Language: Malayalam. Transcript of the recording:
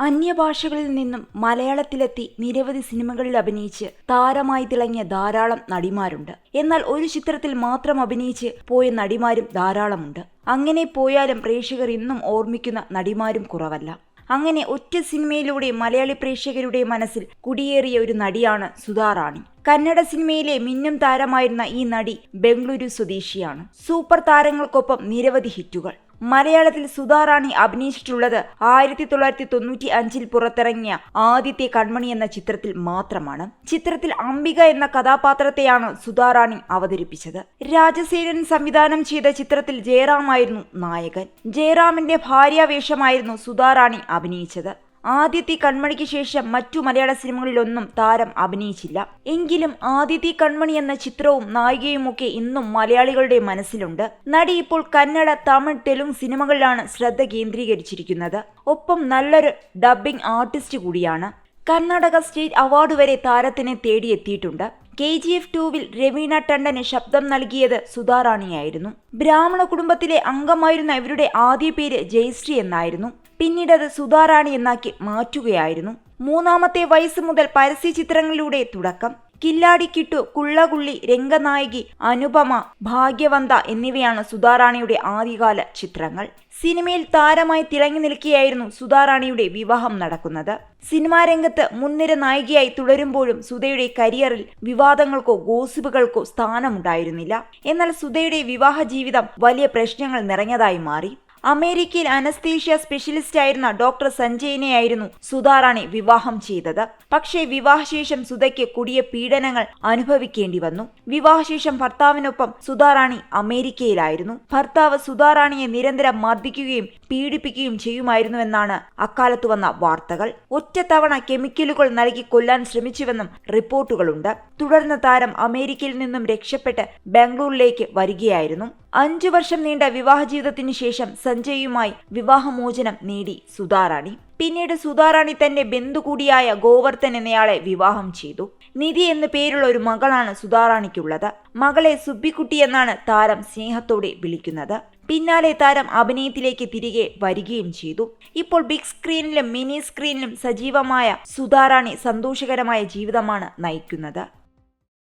അന്യഭാഷകളിൽ നിന്നും മലയാളത്തിലെത്തി നിരവധി സിനിമകളിൽ അഭിനയിച്ച് താരമായി തിളങ്ങിയ ധാരാളം നടിമാരുണ്ട്. എന്നാൽ ഒരു ചിത്രത്തിൽ മാത്രം അഭിനയിച്ച് പോയ നടിമാരും ധാരാളമുണ്ട്. അങ്ങനെ പോയാലും പ്രേക്ഷകർ ഇന്നും ഓർമ്മിക്കുന്ന നടിമാരും കുറവല്ല. അങ്ങനെ ഒറ്റ സിനിമയിലൂടെ മലയാളി പ്രേക്ഷകരുടെ മനസ്സിൽ കുടിയേറിയ ഒരു നടിയാണ് സുധാ റാണി കന്നഡ സിനിമയിലെ മിന്നും താരമായിരുന്ന ഈ നടി ബംഗളൂരു സ്വദേശിയാണ്. സൂപ്പർ താരങ്ങൾക്കൊപ്പം നിരവധി ഹിറ്റുകൾ. മലയാളത്തിൽ സുധാറാണി അഭിനയിച്ചിട്ടുള്ളത്. ആയിരത്തി തൊള്ളായിരത്തി തൊണ്ണൂറ്റി അഞ്ചിൽ പുറത്തിറങ്ങിയ ആദ്യത്തെ കൺമണി എന്ന ചിത്രത്തിൽ മാത്രമാണ്. ചിത്രത്തിൽ അംബിക എന്ന കഥാപാത്രത്തെയാണ് സുധാറാണി അവതരിപ്പിച്ചത്. രാജസേനൻ സംവിധാനം ചെയ്ത ചിത്രത്തിൽ ജയറാമായിരുന്നു നായകൻ. ജയറാമിന്റെ ഭാര്യാവേഷമായിരുന്നു സുധാറാണി അഭിനയിച്ചത്. ആദ്യത്തെ കൺമണിക്ക് ശേഷം മറ്റു മലയാള സിനിമകളിലൊന്നും താരം അഭിനയിച്ചില്ല. എങ്കിലും ആദ്യത്തെ കൺമണി എന്ന ചിത്രവും നായികയുമൊക്കെ ഇന്നും മലയാളികളുടെ മനസ്സിലുണ്ട്. നടി ഇപ്പോൾ കന്നഡ തമിഴ് തെലുങ്ക് സിനിമകളിലാണ് ശ്രദ്ധ കേന്ദ്രീകരിച്ചിരിക്കുന്നത്. ഒപ്പം നല്ലൊരു ഡബ്ബിംഗ് ആർട്ടിസ്റ്റ് കൂടിയാണ്. കർണാടക സ്റ്റേറ്റ് അവാർഡ് വരെ താരത്തിനെ തേടിയെത്തിയിട്ടുണ്ട്. കെ ജി എഫ് ടൂവിൽ രവീണ ടണ്ടന് ശബ്ദം നൽകിയത് സുധാറാണിയായിരുന്നു. ബ്രാഹ്മണ കുടുംബത്തിലെ അംഗമായിരുന്ന ഇവരുടെ ആദ്യ പേര് ജയശ്രീ എന്നായിരുന്നു. പിന്നീട് അത് സുധാറാണി എന്നാക്കി മാറ്റുകയായിരുന്നു. മൂന്നാമത്തെ വയസ്സ് മുതൽ പരസ്യ ചിത്രങ്ങളിലൂടെ തുടക്കം. കില്ലാടി കിട്ടു കുള്ളകുള്ളി രംഗനായകി അനുപമ ഭാഗ്യവന്ത എന്നിവയാണ് സുധാറാണിയുടെ ആദ്യകാല ചിത്രങ്ങൾ. സിനിമയിൽ താരമായി തിളങ്ങി നിൽക്കുകയായിരുന്നു സുധാറാണിയുടെ വിവാഹം നടക്കുന്നത്. സിനിമാ രംഗത്ത് മുൻനിര നായികയായി തുടരുമ്പോഴും സുധയുടെ കരിയറിൽ വിവാദങ്ങൾക്കോ ഗോസിപ്പുകൾക്കോ സ്ഥാനമുണ്ടായിരുന്നില്ല. എന്നാൽ സുധയുടെ വിവാഹ ജീവിതം വലിയ പ്രശ്നങ്ങൾ നിറഞ്ഞതായി മാറി. അമേരിക്കയിൽ അനസ്തീഷ്യ സ്പെഷ്യലിസ്റ്റ് ആയിരുന്ന ഡോക്ടർ സഞ്ജയിനെയായിരുന്നു സുധാറാണി വിവാഹം ചെയ്തത്. പക്ഷേ വിവാഹശേഷം സുധയ്ക്ക് കൊടിയ പീഡനങ്ങൾ അനുഭവിക്കേണ്ടി വന്നു. വിവാഹശേഷം ഭർത്താവിനൊപ്പം സുധാറാണി അമേരിക്കയിലായിരുന്നു. ഭർത്താവ് സുധാറാണിയെ നിരന്തരം മർദ്ദിക്കുകയും പീഡിപ്പിക്കുകയും ചെയ്യുമായിരുന്നുവെന്നാണ് അക്കാലത്ത് വന്ന വാർത്തകൾ. ഒറ്റത്തവണ കെമിക്കലുകൾ നൽകി കൊല്ലാൻ ശ്രമിച്ചുവെന്നും റിപ്പോർട്ടുകളുണ്ട്. തുടർന്ന് താരം അമേരിക്കയിൽ നിന്നും രക്ഷപ്പെട്ട് ബാംഗ്ലൂരിലേക്ക് വരികയായിരുന്നു. അഞ്ചു വർഷം നീണ്ട വിവാഹ ജീവിതത്തിനു ശേഷം സഞ്ജയുമായി വിവാഹമോചനം നേടി സുധാറാണി. പിന്നീട് സുധാറാണി തന്റെ ബന്ധു കൂടിയായ ഗോവർദ്ധൻ എന്നയാളെ വിവാഹം ചെയ്തു. നിധി എന്ന പേരുള്ള ഒരു മകളാണ് സുധാറാണിക്കുള്ളത്. മകളെ സുബ്ബിക്കുട്ടി എന്നാണ് താരം സ്നേഹത്തോടെ വിളിക്കുന്നത്. പിന്നാലെ താരം അഭിനയത്തിലേക്ക് തിരികെ വരികയും ചെയ്തു. ഇപ്പോൾ ബിഗ് സ്ക്രീനിലും മിനി സ്ക്രീനിലും സജീവമായ സുധാറാണി സന്തോഷകരമായ ജീവിതമാണ് നയിക്കുന്നത്.